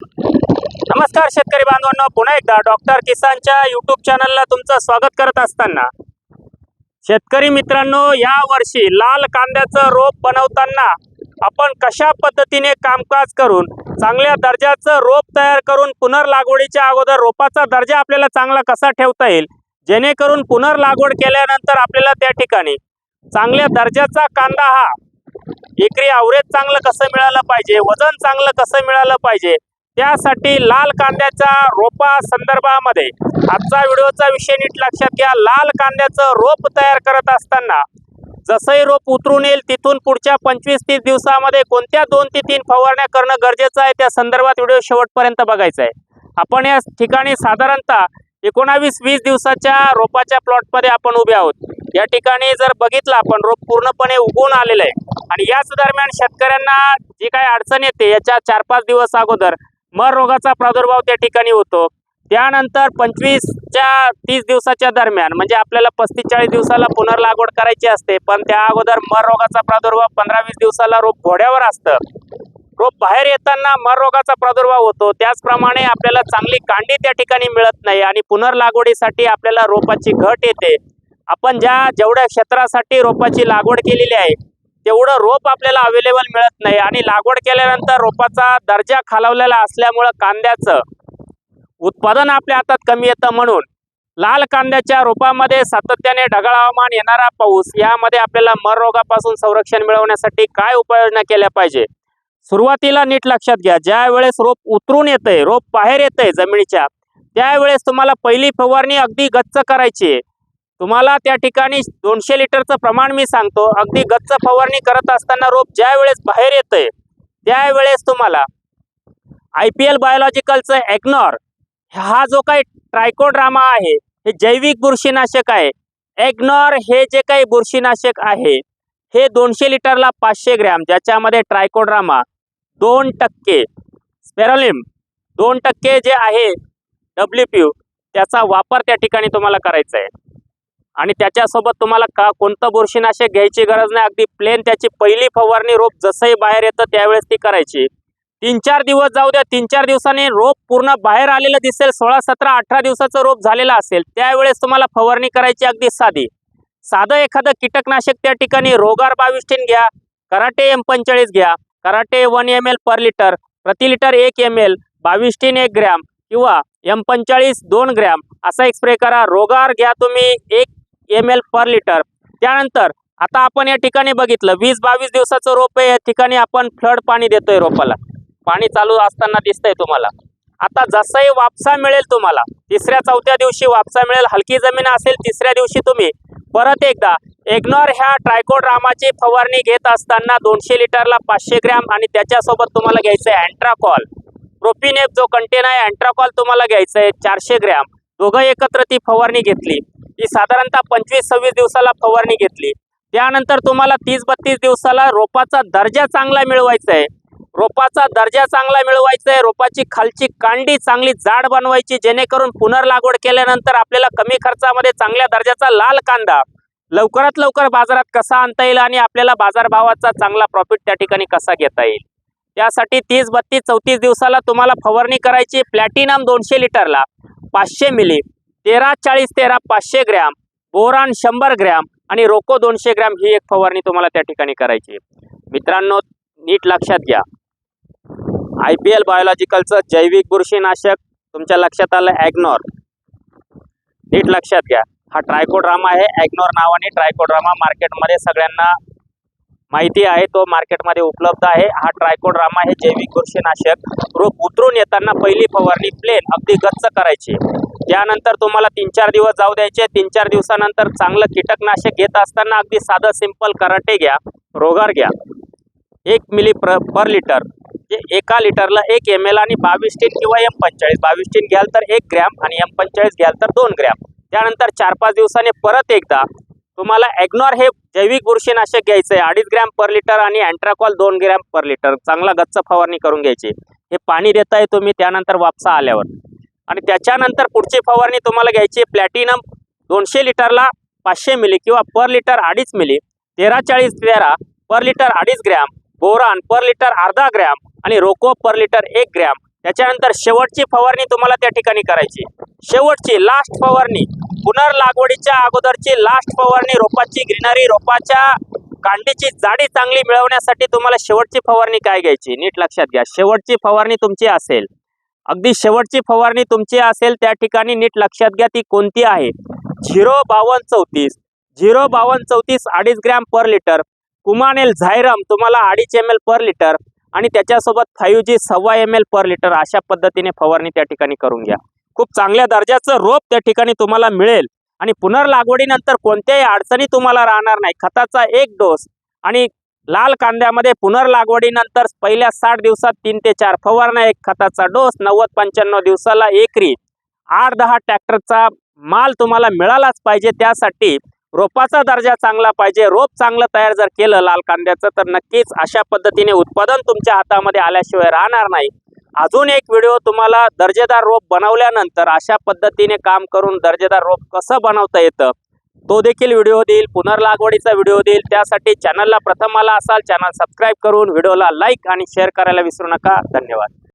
नमस्कार शेतकरी बांधवांनो. पुन्हा एकदा डॉक्टर किसानच्या युट्यूब चॅनलला तुमचं स्वागत करत असताना शेतकरी मित्रांनो या वर्षी लाल कांद्याचं रोप बनवताना आपण कशा पद्धतीने कामकाज करून चांगल्या दर्जाचं रोप तयार करून पुनर्लागवडीच्या अगोदर रोपाचा दर्जा आपल्याला चांगला कसा ठेवता येईल? जेणेकरून पुनर्लागवड केल्यानंतर आपल्याला त्या ठिकाणी चांगल्या दर्जाचा कांदा हा एकरी आवरेज चांगलं कसं मिळालं पाहिजे वजन चांगलं कसं मिळालं पाहिजे त्यासाठी लाल कांद्याच्या रोपा संदर्भामध्ये आजचा व्हिडिओचा विषय नीट लक्षात घ्या. लाल कांद्याचं रोप तयार करत असताना जसंही रोप उतरून येईल तिथून पुढच्या पंचवीस तीस दिवसामध्ये कोणत्या दोन ते तीन फवारण्या करणं गरजेचं आहे त्या संदर्भात व्हिडिओ शेवटपर्यंत बघायचा आहे. आपण या ठिकाणी साधारणतः एकोणावीस वीस दिवसाच्या रोपाच्या प्लॉटमध्ये आपण उभे आहोत. या ठिकाणी जर बघितलं आपण रोप पूर्णपणे उगवून आलेलं आहे. आणि याच दरम्यान शेतकऱ्यांना जी काही अडचण येते याच्या चार पाच दिवस अगोदर मर रोगाचा प्रादुर्भाव त्या ठिकाणी होतो. त्यानंतर पंचवीसच्या तीस दिवसाच्या दरम्यान म्हणजे आपल्याला पस्तीस चाळीस दिवसाला पुनर्लागवड करायची असते पण त्या अगोदर मर रोगाचा प्रादुर्भाव पंधरा वीस दिवसाला रोप घोड्यावर असतं. रोप बाहेर येताना मर रोगाचा प्रादुर्भाव होतो. त्याचप्रमाणे आपल्याला चांगली कांडी त्या ठिकाणी मिळत नाही आणि पुनर्लागवडीसाठी आपल्याला रोपाची घट येते. आपण ज्या जेवढ्या क्षेत्रासाठी रोपाची लागवड केलेली आहे तेवढं रोप आपल्याला अवेलेबल मिळत नाही. आणि लागवड केल्यानंतर रोपाचा दर्जा खालावलेला असल्यामुळं कांद्याचं उत्पादन आपल्या हातात कमी येतं म्हणून लाल कांद्याच्या रोपामध्ये सातत्याने ढगाळ हवामान येणारा पाऊस यामध्ये आपल्याला मर रोगापासून संरक्षण मिळवण्यासाठी काय उपाययोजना केल्या पाहिजे? सुरुवातीला नीट लक्षात घ्या. ज्या वेळेस रोप उतरून येतंय रोप बाहेर येतंय जमिनीच्या त्यावेळेस तुम्हाला पहिली फवारणी अगदी गच्च करायची आहे. तुम्हाला त्या ठिकाणी दोनशे लिटरचं प्रमाण मी सांगतो. अगदी गच्च फवारणी करत असताना रोप ज्या वेळेस बाहेर येतंय त्यावेळेस तुम्हाला आय पी एल बायोलॉजिकलचं एग्नॉर हा जो काही ट्रायकोड्रामा आहे हे जैविक बुरशीनाशक आहे. एग्नॉर हे जे काही बुरशीनाशक आहे हे दोनशे लिटरला पाचशे ग्रॅम ज्याच्यामध्ये ट्रायकोड्रामा दोन टक्के स्पेरोलिम दोन टक्के जे आहे डब्ल्यू पी यू त्याचा वापर त्या ठिकाणी तुम्हाला करायचा आहे. आणि त्याच्यासोबत तुम्हाला का कोणतं बुरशीनाशक घ्यायची गरज नाही? अगदी प्लेन त्याची पहिली फवारणी रोप जसंही बाहेर येतं त्यावेळेस ती करायची. तीन चार दिवस जाऊ द्या तीन चार दिवसांनी रोप पूर्ण बाहेर आलेलं दिसेल सोळा सतरा अठरा दिवसाचं रोप झालेलं असेल त्यावेळेस तुम्हाला फवारणी करायची अगदी साधी. साधं एखादं कीटकनाशक त्या ठिकाणी रोगार बाविष्टीन घ्या कराटे एम पंचेचाळीस घ्या Karate one M L per litre प्रति लिटर एक एम एल बाविष्टीन एक ग्रॅम किंवा एम पंचेचाळीस दोन ग्रॅम असा एक स्प्रे करा. रोगार घ्या तुम्ही एक एम एल पर लिटर त्यानंतर आता आपण या ठिकाणी बघितलं वीस बावीस दिवसाचं रोप आहे या ठिकाणी आपण फ्लड पाणी देतोय रोपाला. पाणी चालू असताना दिसतंय तुम्हाला. आता जसंही वापसा मिळेल तुम्हाला तिसऱ्या चौथ्या दिवशी वापसा मिळेल हलकी जमीन असेल तिसऱ्या दिवशी तुम्ही परत एकदा एग्नॉर ह्या ट्रायकोड्रामाची फवारणी घेत असताना दोनशे लिटरला पाचशे ग्रॅम आणि त्याच्यासोबत तुम्हाला घ्यायचं आहे अँट्राकॉल. प्रोपिनेप जो कंटेन आहे अँट्राकॉल तुम्हाला घ्यायचं आहे चारशे ग्रॅम. दोघं एकत्र ती फवारणी घेतली. ही साधारणतः पंचवीस सव्वीस दिवसाला फवारणी घेतली. त्यानंतर तुम्हाला तीस बत्तीस दिवसाला रोपाचा दर्जा चांगला मिळवायचा आहे रोपाचा दर्जा चांगला मिळवायचा आहे रोपाची खालची कांडी चांगली जाड बनवायची जेणेकरून पुनर्लागवड केल्यानंतर आपल्याला कमी खर्चामध्ये चांगल्या दर्जाचा लाल कांदा. लवकरात लवकर बाजारात कसा आणता येईल आणि आपल्याला बाजारभावाचा चांगला प्रॉफिट त्या ठिकाणी कसा घेता येईल? त्यासाठी तीस बत्तीस चौतीस दिवसाला तुम्हाला फवारणी करायची प्लॅटिनम दोनशे लिटरला. पाचशे मिली. तेरा चाळीस तेरा पाचशे ग्रॅम बोरान शंभर ग्रॅम आणि रोको दोनशे ग्रॅम ही एक फवारणी तुम्हाला त्या ठिकाणी करायची मित्रांनो नीट लक्षात घ्या. आय पी एल बायोलॉजिकलचं जैविक बुरशीनाशक तुमच्या लक्षात आलं ॲग्नॉर. नीट लक्षात घ्या. हा ट्रायकोड्रामा आहे. ॲग्नॉर नावाने ट्रायकोड्रामा मार्केटमध्ये सगळ्यांना माहिती आहे तो मार्केटमध्ये उपलब्ध आहे. हा ट्रायकोड्रामा हे जैविक बुरशीनाशक रोप उतरून येताना पहिली फवारणी प्लेन अगदी गच्च करायची. त्यानंतर तुम्हाला तीन चार दिवस जाऊ द्यायचे. तीन चार दिवसानंतर चांगलं कीटकनाशक घेत असताना अगदी साधं सिंपल कराटे घ्या रोगार घ्या. एक मिली प्र पर लिटर. जे एका लिटरला एक एम एल आणि बावीस टीन किंवा एम पंचेचाळीस. बावीस टीन घ्याल तर एक ग्रॅम आणि एम पंचेचाळीस घ्याल तर दोन ग्रॅम. त्यानंतर चार पाच दिवसांनी परत एकदा तुम्हाला ॲग्नॉर हे जैविक बुरशीनाशक घ्यायचं आहे. अडीच ग्रॅम पर लिटर आणि अँट्राकॉल दोन ग्रॅम पर लिटर. चांगला गच्च फवारणी करून घ्यायची. हे पाणी देताय तुम्ही त्यानंतर वापसा आल्यावर. आणि त्याच्यानंतर पुढची फवारणी तुम्हाला घ्यायची प्लॅटिनम दोनशे लिटरला पाचशे मिली किंवा पर लिटर अडीच मिली. तेरा चाळीस तेरा पर लिटर अडीच ग्रॅम. बोरान पर लिटर अर्धा ग्रॅम आणि रोको पर लिटर एक ग्रॅम. त्याच्यानंतर शेवटची फवारणी तुम्हाला त्या ठिकाणी करायची. शेवटची लास्ट फवारणी. पुनर्लागवडीच्या अगोदरची लास्ट फवारणी रोपाची ग्रीनरी रोपाच्या कांडीची जाडी चांगली मिळवण्यासाठी तुम्हाला शेवटची फवारणी काय घ्यायची? नीट लक्षात घ्या. शेवटची फवारणी तुमची असेल. अगदी शेवटची फवारणी तुमची असेल त्या ठिकाणी नीट लक्षात घ्या ती कोणती आहे. झिरो बावन्न चौतीस. झिरो बावन्न चौतीस अडीच ग्रॅम पर लिटर. कुमानेल झायरम तुम्हाला अडीच एम एल पर लिटर. आणि त्याच्यासोबत फाईव्ह जी सव्वा एम एल पर लिटर अशा पद्धतीने फवारणी त्या ठिकाणी करून घ्या. खूप चांगल्या दर्जाचं रोप त्या ठिकाणी तुम्हाला मिळेल. आणि पुनर्लागवडीनंतर कोणत्याही अडचणी तुम्हाला राहणार नाही. खताचा एक डोस आणि लाल कांद्यामध्ये पुनर्लागवडीनंतर पहिल्या साठ दिवसात तीन ते चार फवारणा एक खताचा डोस नव्वद पंच्याण्णव दिवसाला एकरी आठ दहा ट्रॅक्टरचा माल तुम्हाला मिळालाच पाहिजे. त्यासाठी रोपाचा दर्जा चांगला पाहिजे. रोप चांगलं तयार जर केलं लाल कांद्याचं तर नक्कीच अशा पद्धतीने उत्पादन तुमच्या हातामध्ये आल्याशिवाय राहणार नाही. अजून एक व्हिडिओ तुम्हाला दर्जेदार रोप बनवल्यानंतर अशा पद्धतीने काम करून दर्जेदार रोप कसं बनवता येतं तो देखील व्हिडिओ देईल पुनर्लागवडीचा व्हिडिओ देईल. त्यासाठी चॅनलला प्रथम आला असाल चॅनल सबस्क्राईब करून व्हिडिओला लाईक आणि शेअर करायला विसरू नका. धन्यवाद.